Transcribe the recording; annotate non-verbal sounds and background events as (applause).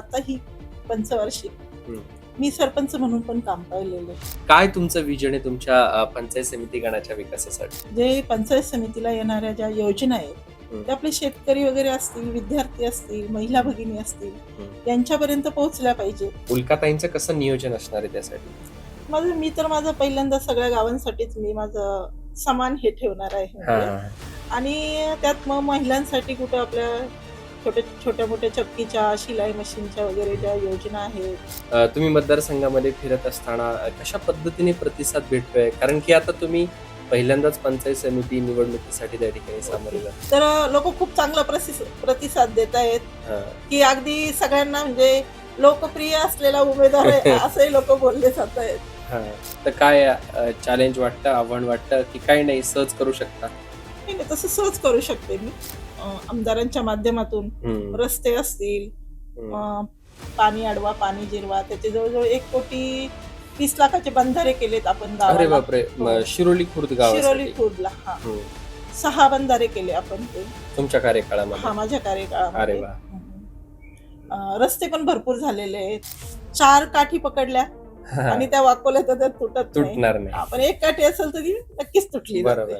आता ही पंचवार्षिक. मी सरपंच म्हणून पण काम पाहिलेलं काय तुमचं विजन आहे तुमच्या अ, पंचायत समिती गणाच्या विकासासाठी जे पंचायत समितीला येणाऱ्या ज्या योजना आहेत हम्म. ते आपले शेतकरी वगैरे असतील विद्यार्थी असतील महिला भगिनी असतील. यांच्यापर्यंत पोहोचल्या पाहिजे उल्काताईंचं कसं नियोजन असणार आहे त्यासाठी माझं मी तर माझं पहिल्यांदा सगळ्या गावांसाठीच मी माझं समान हे ठेवणार आहे म्हणजे. आणि त्यात मग महिलांसाठी कुठं आपल्या छोट्या छोट्या मोठ्या चक्कीच्या शिलाई मशीनच्या वगैरे ज्या योजना आहेत. तुम्ही मतदारसंघामध्ये फिरत असताना कशा पद्धतीने प्रतिसाद भेटतोय? कारण की आता तुम्ही पहिल्यांदाच पंचायत समिती निवडणुकीसाठी त्या ठिकाणी सामोरे तर लोक खूप चांगला प्रतिसाद देत आहेत. की अगदी सगळ्यांना म्हणजे लोकप्रिय असलेला उमेदवार आहे (laughs) असंही लोक बोलले जात आहेत. हा. तर काय चॅलेंज वाटतं आव्हान वाटतं की काही नाही सहज करू शकता? नाही तसं सहज करू शकते मी. आमदारांच्या माध्यमातून. रस्ते असतील पाणी अडवा पाणी जिरवा त्याचे जवळजवळ एक कोटी तीस लाखाचे बंधारे केलेत आपण अरे बापरे म, हो. शिरोली खुर्द शिरोली खुर्दला हा. सहा बंधारे केले आपण ते. तुमच्या कार्यकाळामध्ये. हा माझ्या कार्यकाळामध्ये. रस्ते पण भरपूर झालेले आहेत. चार काठी पकडल्या. आणि त्या वाकोल्या तर तुटत तुटणार नाही. आपण एक काठी असेल तर ती नक्कीच तुटली. बरोबर.